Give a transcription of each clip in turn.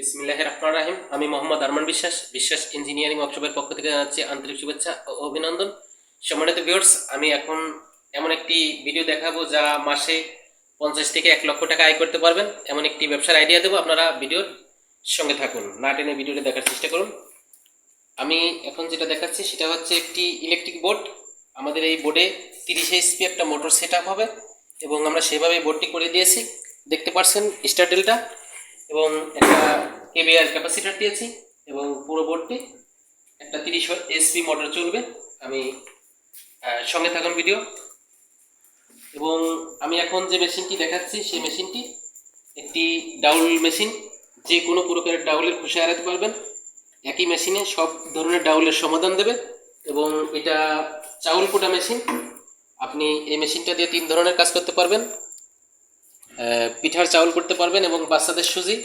বিসমিল্লাহ রহমান রাহিম। আমি মোহাম্মদ আরমান বিশ্বাস বিশ্বাস ইঞ্জিনিয়ারিং ওয়ার্কশপের পক্ষ থেকে জানাচ্ছি আন্তরিক শুভেচ্ছা ও অভিনন্দন। সম্মানিত ভিউয়ার্স আমি এখন এমন একটি ভিডিও দেখাবো যা মাসে পঞ্চাশ থেকে এক লক্ষ টাকা আয় করতে পারবেন। এমন একটি ব্যবসার আইডিয়া দেবো আপনারা ভিডিওর সঙ্গে থাকুন। না টেনে ভিডিওটা দেখার চেষ্টা করুন। আমি এখন যেটা দেখাচ্ছি, সেটা হচ্ছে একটি ইলেকট্রিক বোর্ড আমাদের এই বোর্ডে তিরিশ এইচপি একটা মোটর সেট হবে এবং আমরা সেভাবে বোর্ডটি করে দিয়েছি। দেখতে পাচ্ছেন স্টারডেলটা এবং একটা কেবিআর ক্যাপাসিটার দিয়েছি এবং পুরো বোর্ডটি একটা তিরিশ এসপি মোটর চলবে। আমি সঙ্গে থাকুন ভিডিও এবং আমি এখন যে মেশিনটি দেখাচ্ছি, সেই মেশিনটি একটি ডাউল মেশিন যে কোনো প্রকারের ডাউলের খুশি হারাতে পারবেন। একই মেশিনে সব ধরনের ডাউলের সমাধান দেবে এবং এটা চাউল কোটা মেশিন আপনি এই মেশিনটা দিয়ে তিন ধরনের কাজ করতে পারবেন। পিঠার চাউল করতে পারবেন এবং বাচ্চাদের সুজি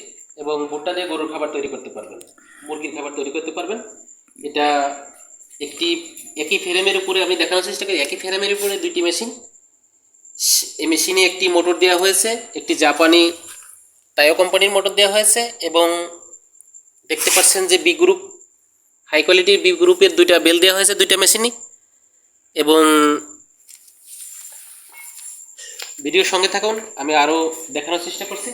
এবং ভুট্টা দিয়ে গরুর খাবার তৈরি করতে পারবেন, মুরগির খাবার তৈরি করতে পারবেন। এটা একটি, একই ফ্রেমের উপরে আমি দেখানোর চেষ্টা করি, একই ফ্রেমের উপরে দুইটি মেশিন। এই মেশিনে একটি মোটর দেওয়া হয়েছে, একটি জাপানি তাইও কোম্পানির মোটর দেওয়া হয়েছে এবং দেখতে পাচ্ছেন যে বি গ্রুপ, হাই কোয়ালিটির বি গ্রুপের দুইটা বেল দেওয়া হয়েছে দুইটা মেশিনই এবং ভিডিওর সঙ্গে থাকুন, আমি আরও দেখানোর চেষ্টা করছি।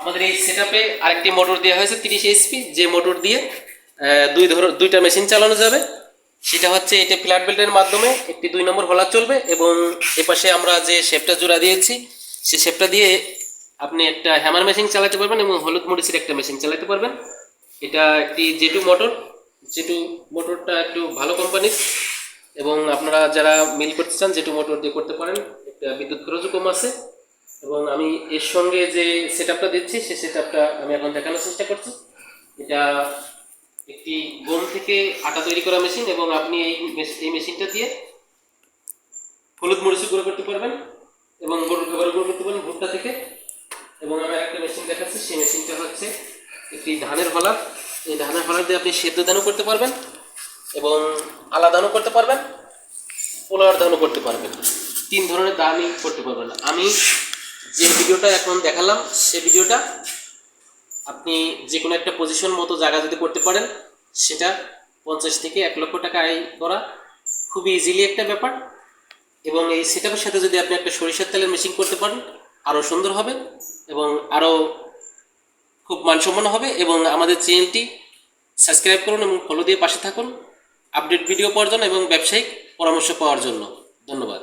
আমাদের এই সেট আপে আরেকটি মোটর দেওয়া হয়েছে, তিরিশ এইচপি যে মোটর দিয়ে দুই ধর, দুইটা মেশিন চালানো যাবে। সেটা হচ্ছে এটা ফ্ল্যাট বেল্টের মাধ্যমে একটি দুই নম্বর হোলার চলবে এবং এপাশে আমরা যে শেপটা জোড়া দিয়েছি সেই শেপটা দিয়ে আপনি একটা হ্যামার মেশিন চালাতে পারবেন এবং হলুদ মরিচের একটা মেশিন চালাতে পারবেন। এটা একটি জেটু মোটর জেটু মোটরটা একটু ভালো কোম্পানির এবং আপনারা যারা মিল করতে চান জেটু মোটর দিয়ে করতে পারেন, একটা বিদ্যুৎ খরচও কম আছে। এবং আমি এর সঙ্গে যে সেট আপটা দিচ্ছি সেই সেট আপটা আমি এখন দেখানোর চেষ্টা করছি। এটা একটি গম থেকে আটা তৈরি করা মেশিন এবং আপনি এই এই মেশিনটা দিয়ে হলুদ মরিচ গুঁড়ো করতে পারবেন এবং গরুর খাবার গুঁড়ো করতে পারবেন ভুট্টা থেকে। এবং আমি একটা মেশিন দেখাচ্ছি, সেই মেশিনটা হচ্ছে একটি ধানের হলার। এই ধানের হলার দিয়ে আপনি সেদ্ধ দানও করতে পারবেন। এবং আলাদা দানও করতে পারবেন, পোলার দানও করতে পারবেন। তিন ধরনের দানই করতে পারবেন আমি যে ভিডিওটা এখন দেখালাম, সে ভিডিওটা আপনি যে কোনো একটা পজিশন মতো জায়গা যদি করতে পারেন, সেটা পঞ্চাশ থেকে এক লক্ষ টাকা আয় করা খুবই ইজিলি একটা ব্যাপার। এবং এই সেটআপের সাথে যদি আপনি একটা সরিষার তেলের মেশিন করতে পারেন, আরও সুন্দর হবে এবং আরও খুব মানসম্পন্ন হবে। এবং আমাদের চ্যানেলটি সাবস্ক্রাইব করুন এবং ফলো দিয়ে পাশে থাকুন। আপডেট ভিডিও পাওয়ার জন্য এবং ব্যবসায়িক পরামর্শ পাওয়ার জন্য। ধন্যবাদ।